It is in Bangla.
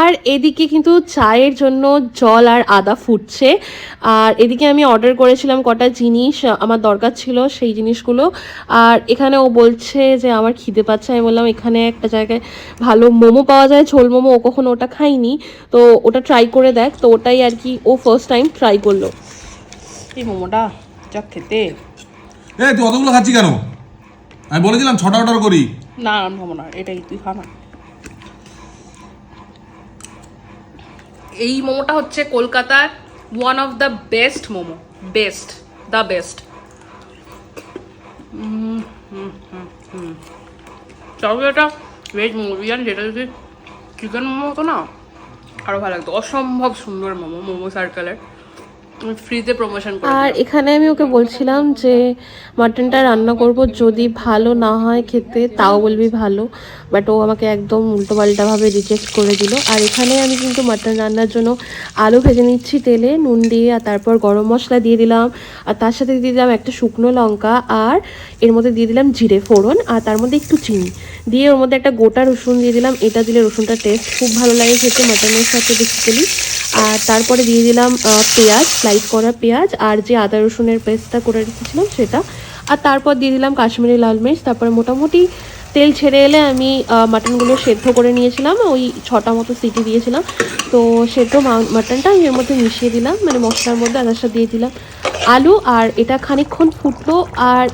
আর এদিকে কিন্তু চায়ের জন্য জল আর আদা ফুটছে। আর এদিকে আমি অর্ডার করেছিলাম কটা জিনিস আমার দরকার ছিল সেই জিনিসগুলো। আর এখানে ও বলছে যে আমার খিদে পাচ্ছে। আমি বললাম এখানে একটা জায়গায় ভালো মোমো পাওয়া যায় ঝোল মোমো। ও কখনো ওটা খাইনি তো ওটা ট্রাই করে দেখ। তো ওটাই আর কি ও ফার্স্ট টাইম ট্রাই করল। এই মোমোটা যা খেতে। এ তুই অতগুলো খাচ্ছি কেন? আমি বলেছিলাম ছটা অর্ডার করি। না না এটাই তুই খা না। এই মোমোটা হচ্ছে কলকাতার one of the best momo. Best the best তবে এটা ভেজ মোমো, বিরিয়ানি যেটা যদি চিকেন মোমো হতো না আরও ভালো লাগতো। অসম্ভব সুন্দর মোমো মোমো সার্কেলের ফ্রিতে প্রমোশন আর এখানে আমি ওকে বলছিলাম যে মাটনটা রান্না করব যদি ভালো না হয় খেতে তাও বলবি ভালো। বাট ও আমাকে একদম উল্টোপাল্টাভাবে রিজেক্ট করে দিল। আর এখানে আমি কিন্তু মাটন রান্নার জন্য আলু ভেজে নিচ্ছি তেলে নুন দিয়ে আর তারপর গরম মশলা দিয়ে দিলাম। আর তার সাথে দিয়ে দিলাম একটা শুকনো লঙ্কা আর এর মধ্যে দিয়ে দিলাম জিরে ফোড়ন আর তার মধ্যে একটু চিনি। দিয়ে ওর মধ্যে একটা গোটা রসুন দিয়ে দিলাম। এটা দিলে রসুনটা টেস্ট খুব ভালো লাগে খেতে মাটনের সাথে বেসিক্যালি আর তারপরে দিয়ে দিলাম পেঁয়াজ স্লাইস করা পেঁয়াজ আর যে আদা রসুনের পেস্টটা করে রেখেছিলাম সেটা। আর তারপর দিয়ে দিলাম কাশ্মীরি লাল মির্চ। তারপরে মোটামুটি তেল ছেড়ে এলে আমি মাটনগুলো সেদ্ধ করে নিয়েছিলাম, ওই ছটা মতো সিটি দিয়েছিলাম। তো সেদ্ধ মাটনটা আমি এর মধ্যে মিশিয়ে দিলাম মানে মশলার মধ্যে আদারটা দিয়ে দিলাম। আলু আর এটা খানিকক্ষণ ফুটলো আর